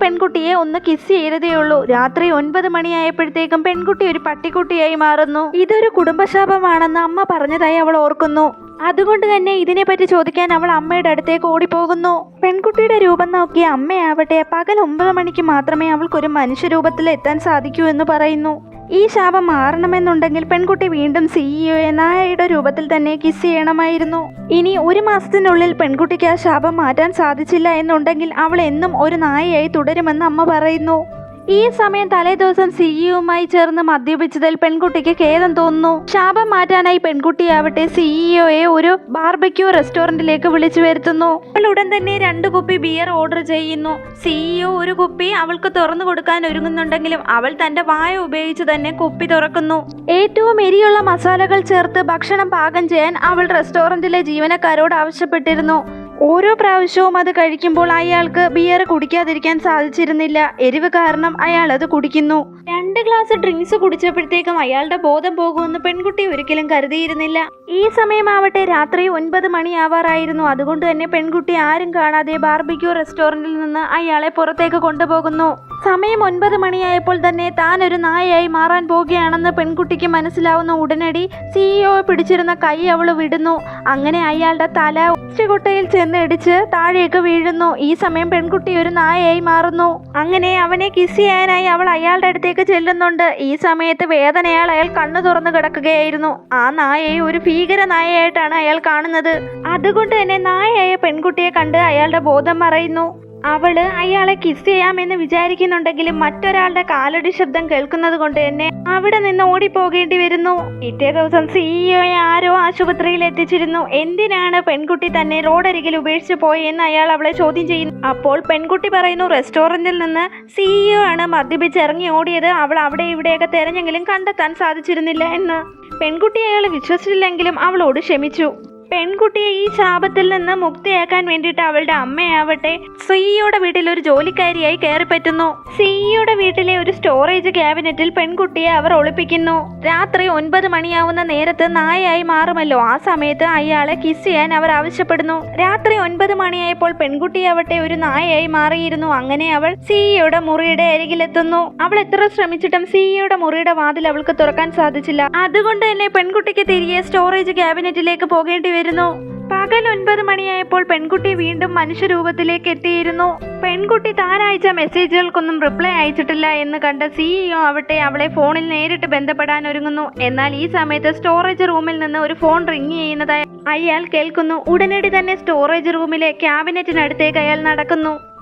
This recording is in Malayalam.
പെൺകുട്ടിയെ ഒന്ന് കിസ് ചെയ്തതേ ഉള്ളൂ രാത്രി ഒൻപത് മണിയായപ്പോഴത്തേക്കും പെൺകുട്ടി ഒരു പട്ടിക്കുട്ടിയായി മാറുന്നു. ഇതൊരു കുടുംബശാപമാണെന്ന് അമ്മ പറഞ്ഞതായി അവൾ ഓർക്കുന്നു. അതുകൊണ്ട് തന്നെ ഇതിനെപ്പറ്റി ചോദിക്കാൻ അവൾ അമ്മയുടെ അടുത്തേക്ക് ഓടിപ്പോകുന്നു. പെൺകുട്ടിയുടെ രൂപം നോക്കി അമ്മയാവട്ടെ പകൽ ഒമ്പത് മണിക്ക് മാത്രമേ അവൾക്കൊരു മനുഷ്യരൂപത്തിൽ എത്താൻ സാധിക്കൂ എന്ന് പറയുന്നു. ഈ ശാപം മാറണമെന്നുണ്ടെങ്കിൽ പെൺകുട്ടി വീണ്ടും സിഇഒയെ നായയുടെ രൂപത്തിൽ തന്നെ കിസ് ചെയ്യണമായിരുന്നു. ഇനി ഒരു മാസത്തിനുള്ളിൽ പെൺകുട്ടിക്ക് ആ ശാപം മാറ്റാൻ സാധിച്ചില്ല എന്നുണ്ടെങ്കിൽ അവൾ എന്നും ഒരു നായയായി തുടരുമെന്ന് അമ്മ പറയുന്നു. ഈ സമയം തലേദിവസം സിഇഒയുമായി ചേർന്ന് മദ്യപിച്ചതിൽ പെൺകുട്ടിക്ക് ഖേദം തോന്നുന്നു. ശാപം മാറ്റാനായി പെൺകുട്ടിയാവട്ടെ സിഇഒയെ ഒരു ബാർബക്യൂ റെസ്റ്റോറന്റിലേക്ക് വിളിച്ചു വരുത്തുന്നു. അവൾ ഉടൻ തന്നെ രണ്ട് കുപ്പി ബിയർ ഓർഡർ ചെയ്യുന്നു. സിഇഒ ഒരു കുപ്പി അവൾക്ക് തുറന്നു കൊടുക്കാൻ ഒരുങ്ങുന്നുണ്ടെങ്കിലും അവൾ തന്റെ വായ ഉപയോഗിച്ച് തന്നെ കുപ്പി തുറക്കുന്നു. ഏറ്റവും എരിയുള്ള മസാലകൾ ചേർത്ത് ഭക്ഷണം പാകം ചെയ്യാൻ അവൾ റെസ്റ്റോറന്റിലെ ജീവനക്കാരോട് ആവശ്യപ്പെട്ടിരുന്നു. ഓരോ പ്രാവശ്യവും അത് കഴിക്കുമ്പോൾ അയാൾക്ക് ബിയർ കുടിക്കാതിരിക്കാൻ സാധിച്ചിരുന്നില്ല. എരിവ് കാരണം അയാൾ അത് കുടിക്കുന്നു. രണ്ട് ഗ്ലാസ് ഡ്രിങ്ക്സ് കുടിച്ചപ്പോഴത്തേക്കും അയാളുടെ ബോധം പോകുമെന്ന് പെൺകുട്ടി ഒരിക്കലും കരുതിയിരുന്നില്ല. ഈ സമയമാവട്ടെ രാത്രി ഒൻപത് മണിയാവാറായിരുന്നു. അതുകൊണ്ട് തന്നെ പെൺകുട്ടി ആരും കാണാതെ ബാർബിക്യൂ റെസ്റ്റോറന്റിൽ നിന്ന് അയാളെ പുറത്തേക്ക് കൊണ്ടുപോകുന്നു. സമയം ഒൻപത് മണിയായപ്പോൾ തന്നെ താൻ ഒരു നായയായി മാറാൻ പോകുകയാണെന്ന് പെൺകുട്ടിക്ക് മനസ്സിലാവുന്ന ഉടനടി സിഇഒ പിടിച്ചിരുന്ന കൈ അവൾ വിടുന്നു. അങ്ങനെ അയാളുടെ തല ഉച്ചകൊട്ടയിൽ ചെന്ന് ഇടിച്ച് താഴേക്ക് വീഴുന്നു. ഈ സമയം പെൺകുട്ടി ഒരു നായയായി മാറുന്നു. അങ്ങനെ അവനെ കിസ് ചെയ്യാനായി അവൾ അയാളുടെ അടുത്തേക്ക് ചെല്ലുന്നുണ്ട്. ഈ സമയത്ത് വേദനയാൽ അയാൾ കണ്ണു തുറന്നു കിടക്കുകയായിരുന്നു. ആ നായയെ ഒരു ഭീകര നായയായിട്ടാണ് അയാൾ കാണുന്നത്. അതുകൊണ്ട് തന്നെ നായയായ പെൺകുട്ടിയെ കണ്ട് അയാളുടെ ബോധം മറയുന്നു. അവൾ അയാളെ കിസ് ചെയ്യാമെന്ന് വിചാരിക്കുന്നുണ്ടെങ്കിലും മറ്റൊരാളുടെ കാലടി ശബ്ദം കേൾക്കുന്നത് കൊണ്ട് തന്നെ അവിടെ നിന്ന് ഓടിപ്പോകേണ്ടി വരുന്നു. പിറ്റേ ദിവസം സിഇഒയെ ആരോ ആശുപത്രിയിൽ എത്തിച്ചിരുന്നു. എന്തിനാണ് പെൺകുട്ടി തന്നെ റോഡരികിൽ ഉപേക്ഷിച്ചു പോയെന്ന് അയാൾ അവളെ ചോദ്യം ചെയ്യുന്നു. അപ്പോൾ പെൺകുട്ടി പറയുന്നു റെസ്റ്റോറന്റിൽ നിന്ന് സിഇഒ ആണ് മദ്യപിച്ച് ഇറങ്ങി ഓടിയത്. അവൾ അവിടെ ഇവിടെയൊക്കെ തെരഞ്ഞെങ്കിലും കണ്ടെത്താൻ സാധിച്ചിരുന്നില്ല എന്ന്. പെൺകുട്ടി അയാൾ വിശ്വസിച്ചില്ലെങ്കിലും അവളോട് ക്ഷമിച്ചു. പെൺകുട്ടിയെ ഈ ശാപത്തിൽ നിന്ന് മുക്തിയാക്കാൻ വേണ്ടിയിട്ട് അവളുടെ അമ്മയാവട്ടെ സിഇയുടെ വീട്ടിൽ ഒരു ജോലിക്കാരിയായി കയറി പറ്റുന്നു. സിഇയുടെ വീട്ടിലെ ഒരു സ്റ്റോറേജ് ക്യാബിനറ്റിൽ പെൺകുട്ടിയെ അവർ ഒളിപ്പിക്കുന്നു. രാത്രി ഒൻപത് മണിയാവുന്ന നേരത്ത് നായയായി മാറുമല്ലോ. ആ സമയത്ത് അയാളെ കിസ് ചെയ്യാൻ അവർ ആവശ്യപ്പെടുന്നു. രാത്രി ഒൻപത് മണിയായപ്പോൾ പെൺകുട്ടിയാവട്ടെ ഒരു നായയായി മാറിയിരുന്നു. അങ്ങനെ അവൾ സിഇയുടെ മുറിയുടെ അരികിലെത്തുന്നു. അവൾ എത്ര ശ്രമിച്ചിട്ടും സിഇയുടെ മുറിയുടെ വാതിൽ അവൾക്ക് തുറക്കാൻ സാധിച്ചില്ല. അതുകൊണ്ട് തന്നെ പെൺകുട്ടിക്ക് തിരികെ സ്റ്റോറേജ് ക്യാബിനറ്റിലേക്ക് പോകേണ്ടി വരുന്നു പകൽ ഒൻപത് മണിയായപ്പോൾ പെൺകുട്ടി വീണ്ടും മനുഷ്യരൂപത്തിലേക്ക് എത്തിയിരുന്നു. പെൺകുട്ടി താൻ അയച്ച മെസ്സേജുകൾക്കൊന്നും റിപ്ലൈ അയച്ചിട്ടില്ല എന്ന് കണ്ട സിഇഒ ആവട്ടെ അവളെ ഫോണിൽ നേരിട്ട് ബന്ധപ്പെടാൻ ഒരുങ്ങുന്നു. എന്നാൽ ഈ സമയത്ത് സ്റ്റോറേജ് റൂമിൽ നിന്ന് ഒരു ഫോൺ റിങ് ചെയ്യുന്നതായി അയാൾ കേൾക്കുന്നു. ഉടനടി തന്നെ സ്റ്റോറേജ് റൂമിലെ ക്യാബിനറ്റിനടുത്തേക്ക് അയാൾ നടക്കുന്നു.